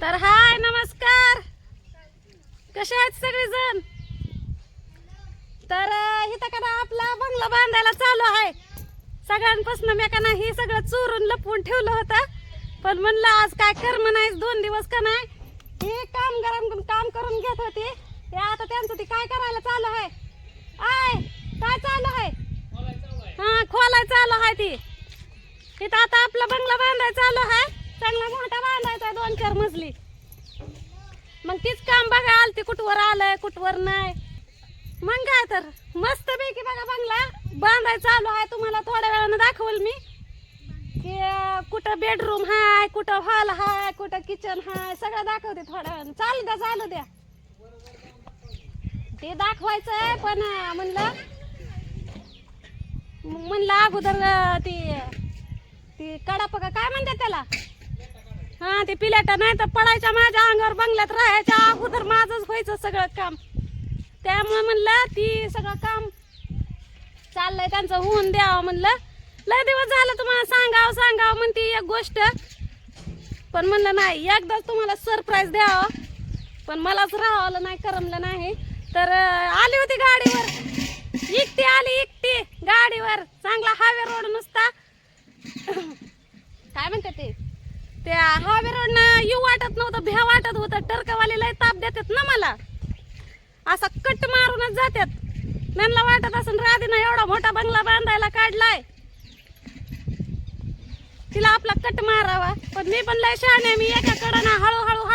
तर हाय नमस्कार. कसे आहेत सगळेजण? तर इथं का ना आपला बंगला बांधायला चालू आहे. सगळ्यांपासून मी का नाही हे सगळं चोरून लपवून ठेवलं होतं. पण म्हणलं आज काय कर्म नाही दोन दिवस का नाही? हे कामगारांकडून काम करून घेत होते. ते आता त्यांचं ते काय करायला चालू आहे? आय काय चालू आहे? हा खोलाय चालू आहे ती. इथं आता आपला बंगला बांधायचा चालू आहे. चांगला मोठा आहे दोन चार मजली मग तीच काम बघा आलती कुठवर आलंय कुठवर नाही. मग काय तर मस्त पैकी बघा बंगला. बांधाय चालू आहे तुम्हाला थोड्या वेळानं दाखवल मी. की कुठं बेडरूम हाय कुठं हॉल हाय कुठं किचन हाय सगळं दाखवते थोड्या वेळानं. चालू द्या चालू द्या. ते दाखवायचं आहे पण म्हणलं म्हणलं अगोदर ती ती कडापका काय म्हणतात त्याला? हा ते पिल्याटा नाही तर पडायच्या माझ्या अंगावर बंगल्यात राहायच्या. अगोदर माझंच व्हायचं सगळं काम. त्यामुळे म्हणलं ती सगळं काम चाललंय त्यांचं होऊन द्यावं म्हणलं. लय दिवस झालं तुम्हाला सांगावं सांगावं म्हणती एक गोष्ट. पण म्हणलं नाही एकदाच तुम्हाला सरप्राईज द्यावं. पण मलाच राहावलं नाही करमलं नाही. तर आली होती गाडीवर. एकटी आली एकटी गाडीवर. चांगला हायवे रोड नुसता. काय म्हणते ते? त्या हायवे रोडनं येऊ वाटत नव्हतं भ्या वाटत होतं. टरकवाले लय ताप देतात ना मला. असा कट मारूनच जातात. त्यांना वाटत असं राधीनं एवढा मोठा बंगला बांधायला काढलाय. तिला आपला कट मारावा. पण मी पण लय शहाणे मी एका कडनं हळूहळू हळूहळू